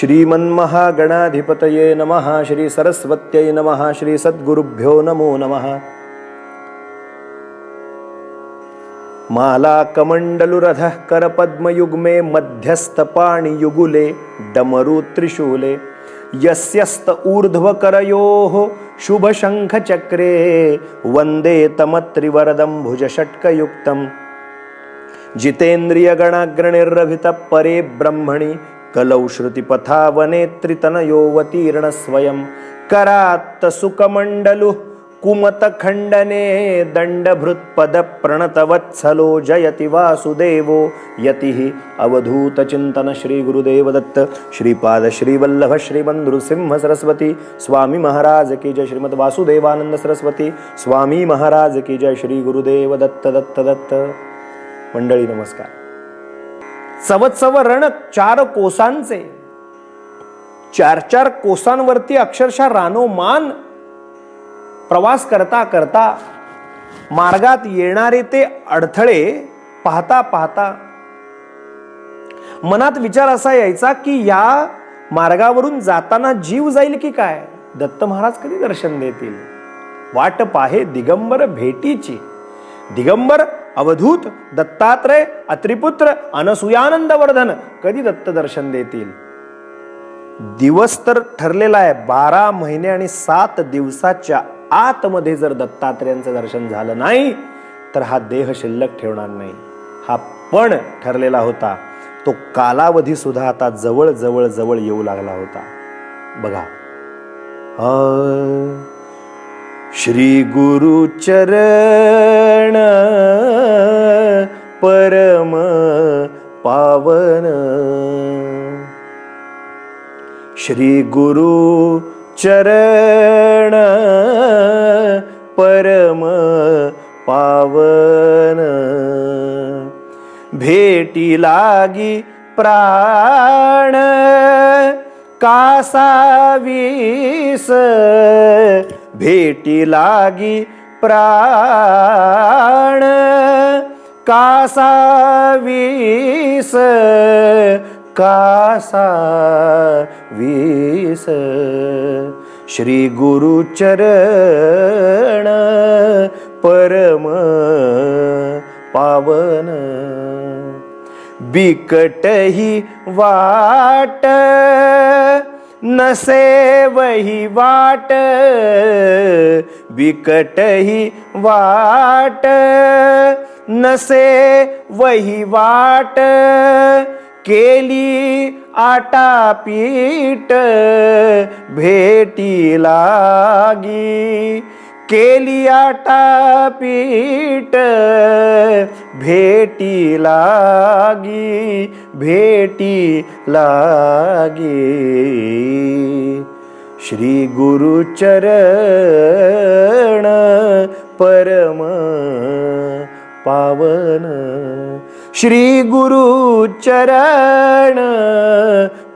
श्रीमन्महागणाधिपतये नमः श्री सरस्वत्यै नमः श्री सद्गुरुभ्यो नमो नमः। माला कमण्डलुरधः करपद्मयुग्मे मध्यस्थपाणियुगुले डमरु त्रिशूले यस्यस्त ऊर्ध्वकरयोः शुभशङ्खचक्रे वन्दे तमत्रिवरदं भुजषट्कयुक्तम् जितेन्द्रियगणाग्रणिर्रभितः परे ब्रह्मणि कलौ श्रुतिपथावनेत्रितनयोऽवतीर्णस्वयं करात्तसुकमण्डलुः कुमतखण्डने दण्डभृत्पदप्रणतवत्सलो जयति वासुदेवो। यतिः अवधूतचिन्तन श्रीगुरुदेवदत्त श्रीपाद श्रीवल्लभ श्रीमन्नृसिंह सरस्वती स्वामी महाराज की जय श्रीमद वासुदेवानंद सरस्वती स्वामी महाराज की जय श्री गुरुदेव दत्त दत्त दत्त मंडळी नमस्कार। चवत्सव रण चार कोसांचे. चार चार कोसांवरती अक्षरशः रानोमान प्रवास करता करता मार्गात येणारे ते अडथळे पाहता पाहता मनात विचार असा यायचा की या मार्गावरून जाताना जीव जाईल की काय? दत्त महाराज कधी दर्शन देतील? वाट पाहे दिगंबर भेटीची. दिगंबर अवधूत दत्तात्रय अत्रिपुत्र अनसुयानंद वर्धन कधी दत्त दर्शन देतील? दिवस तर ठरलेला आहे. बारा महिने आणि सात दिवसाच्या आतमध्ये जर दत्तात्रेयांचं दर्शन झालं नाही तर हा देह शिल्लक ठेवणार नाही. हा पण ठरलेला होता. तो कालावधी सुद्धा आता जवळ जवळ जवळ येऊ लागला होता. बघा. श्री गुरु चरण परम पावन। श्री गुरु चरण परम पावन। भेटी लागी प्राण कासावीस. भेटी लागी प्राण. कासावीस. कासा वीस श्री गुरुचरण परम पावन. बिकटही वाट नसे वही वाट बिकटही वाट नसे वही वाट केली आटापीट भेटी लागी केली आटापीट भेटी लागी भेटी लागी। श्री गुरुचरण परम पावन। श्री गुरुचरण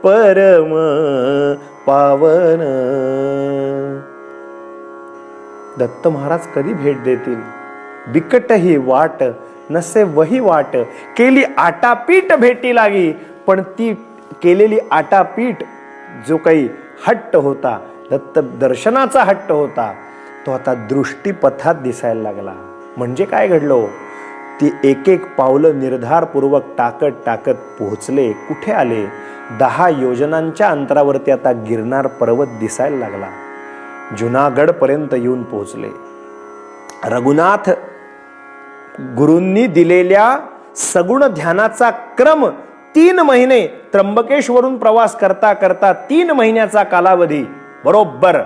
परम पावन। दत्त महाराज कधी भेट देतील? बिकट ही वाट नसे वही वाट केली आटापीठ भेटी लागी. पण ती केलेली आटापीठ जो काही हट्ट होता दत्त दर्शनाचा हट्ट होता तो आता दृष्टीपथात दिसायला लागला. म्हणजे काय घडलं? ती एक एक पावलं निर्धारपूर्वक टाकत टाकत पोहोचले. कुठे आले? दहा योजनांच्या अंतरावरती आता गिरणार पर्वत दिसायला लागला. जुनागड पर्यंत येऊन पोहोचले. रघुनाथ गुरूंनी दिलेल्या सगुण ध्यानाचा क्रम तीन महिने त्र्यंबकेश्वरून प्रवास करता करता तीन महिन्याचा कालावधी. बरोबर.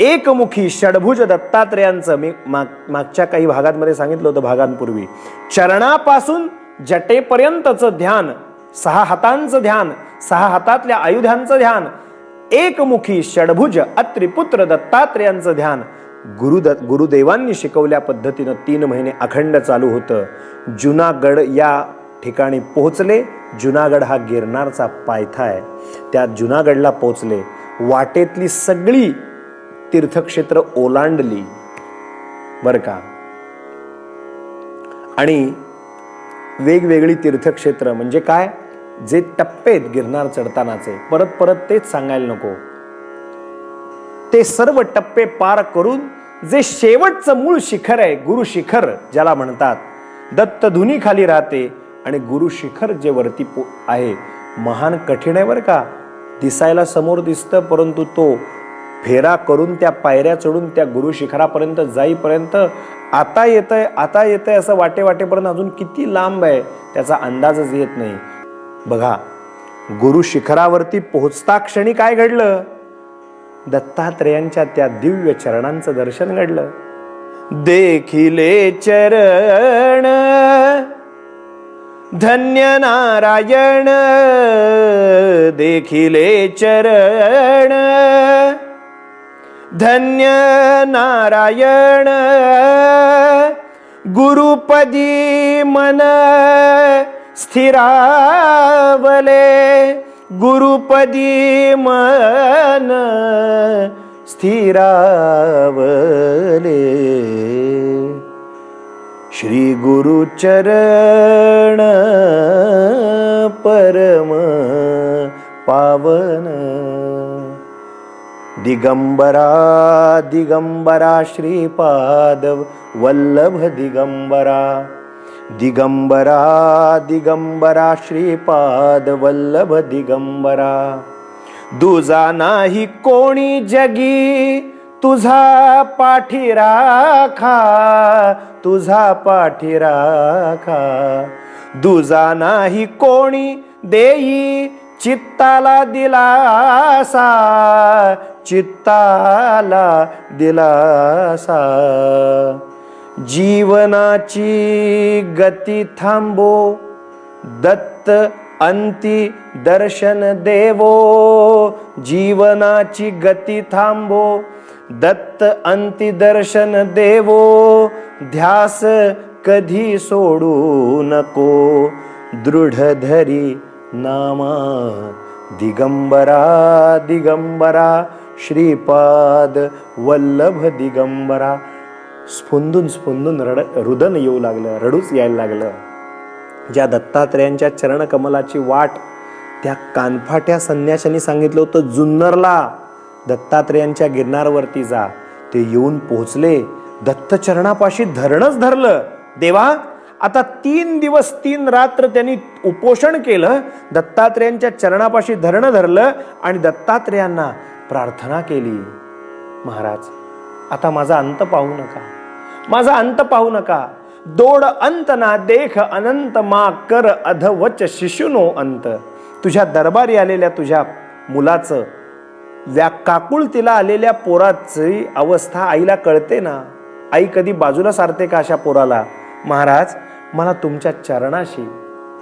एकमुखी षडभुज दत्तात्रेयांचं मी माग मागच्या काही भागांमध्ये सांगितलं होतं भागांपूर्वी. चरणापासून जटेपर्यंतचं ध्यान सहा हातांचं ध्यान सहा हातातल्या आयुध्यांचं ध्यान एकमुखी षडभुज अत्रिपुत्र दत्तात्रेयांचं ध्यान. गुरुद गुरुदेवांनी शिकवल्या पद्धतीनं तीन महिने अखंड चालू होतं. जुनागड या ठिकाणी पोहोचले. जुनागड हा गिरनारचा पायथा आहे. त्या जुनागडला पोहोचले. वाटेतली सगळी तीर्थक्षेत्र ओलांडली. बर का? आणि वेगवेगळी तीर्थक्षेत्र म्हणजे काय? जे टप्पे आहेत गिरनार चढतानाचे परत परत तेच सांगायला नको. ते सर्व टप्पे पार करून जे शेवटचं मूळ शिखर आहे गुरु शिखर ज्याला म्हणतात दत्त धुनी खाली राहते आणि गुरु शिखर जे वरती पो- आहे महान कठीण आहे बरं का? दिसायला समोर दिसतं परंतु तो फेरा करून त्या पायऱ्या चढून त्या गुरु शिखरापर्यंत जाईपर्यंत आता येतंय आता येतंय असं वाटे वाटेपर्यंत अजून किती लांब आहे त्याचा अंदाजच येत नाही. बघा गुरु शिखरावरती पोहोचता क्षणी काय घडलं? दत्तात्रेयांच्या त्या दिव्य चरणांचं दर्शन घडलं. देखिले चरण धन्य नारायण देखिले चरण धन्य नारायण गुरुपदी मन स्थिरावले गुरुपदी मन स्थिरावले. श्री गुरुचरण परम पावन. दिगंबरा दिगंबरा श्रीपाद वल्लभ दिगंबरा. दिगंबरा दिगंबरा श्रीपाद वल्लभ दिगंबरा. दुजा नाही कोणी जगी तुझा पाठीराखा तुझा पाठीराखा. दुजा नाही कोणी देई चित्ताला दिलासा चित्ताला दिलासा. जीवनाची गती थांबो. दत्त अंती दर्शन देवो. जीवनाची गती थांबो. दत्त अंती दर्शन देवो. ध्यास कधी सोडू नको. दृढ धरी नामा दिगंबरा दिगंबरा. श्रीपाद वल्लभ दिगंबरा. स्फुंदून स्फुंदून रड रुदन येऊ लागलं रडूच यायला लागलं. ज्या दत्तात्रेयांच्या चरणकमलाची वाट त्या कानफाट्या संन्याशांनी सांगितलं होतं जुन्नरला दत्तात्रेयांच्या गिरनारवरती जा. ते येऊन पोहोचले. दत्तचरणापाशी धरणच धरलं. देवा आता तीन दिवस तीन रात्र त्यांनी उपोषण केलं. दत्तात्रेयांच्या चरणापाशी धरणं धरलं आणि दत्तात्रेयांना प्रार्थना केली. महाराज आता माझा अंत पाहू नका. माझा अंत पाहू नका. दोड अंत ना देख अनंत मा कर अधवच शिशुनो अंत. तुझ्या दरबारी आलेल्या तुझ्या मुलाचं व्या काकुळतीला आलेल्या पोराची अवस्था आईला कळते ना? आई कधी बाजूला सारते का अशा पोराला? महाराज मला तुमच्या चरणाशी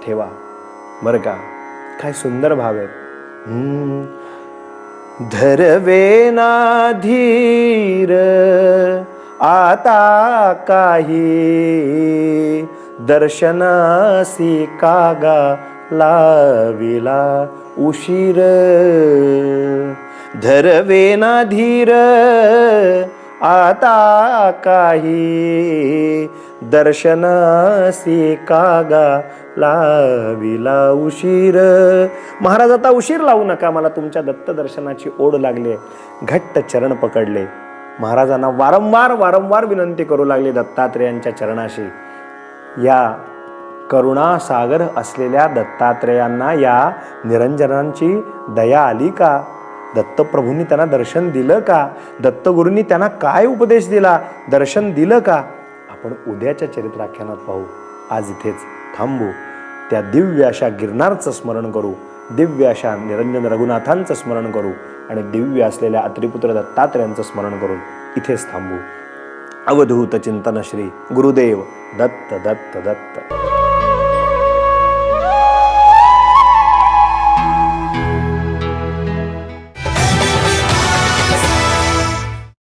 ठेवा. बरं का? काय सुंदर भाव आहेत धरवेना धरवे ना धीर आता काही दर्शनासी कागा लाविला उशीर. धरवेना धीर आता काही दर्शनासी कागा लाविला उशीर. महाराज आता उशीर लावू नका मला तुमच्या दत्त दर्शनाची ओढ लागली घट्ट चरण पकडले. महाराजांना वारंवार वारंवार विनंती करू लागले दत्तात्रेयांच्या चरणाशी. या करुणासागर असलेल्या दत्तात्रेयांना या निरंजनांची दया आली का? दत्तप्रभूंनी त्यांना दर्शन दिलं का? दत्तगुरूंनी त्यांना काय उपदेश दिला? दर्शन दिलं का? आपण उद्याच्या चरित्राख्यानात पाहू. आज इथेच थांबू. त्या दिव्य अशा गिरनारचं स्मरण करू. दिव्य अशा निरंजन रघुनाथांचं स्मरण करू. आणि दिव्य असलेल्या अत्रिपुत्र दत्तात्र्यांचं स्मरण करून इथेच थांबू. अवधूत चिंतन श्री गुरुदेव दत्त दत्त दत्त.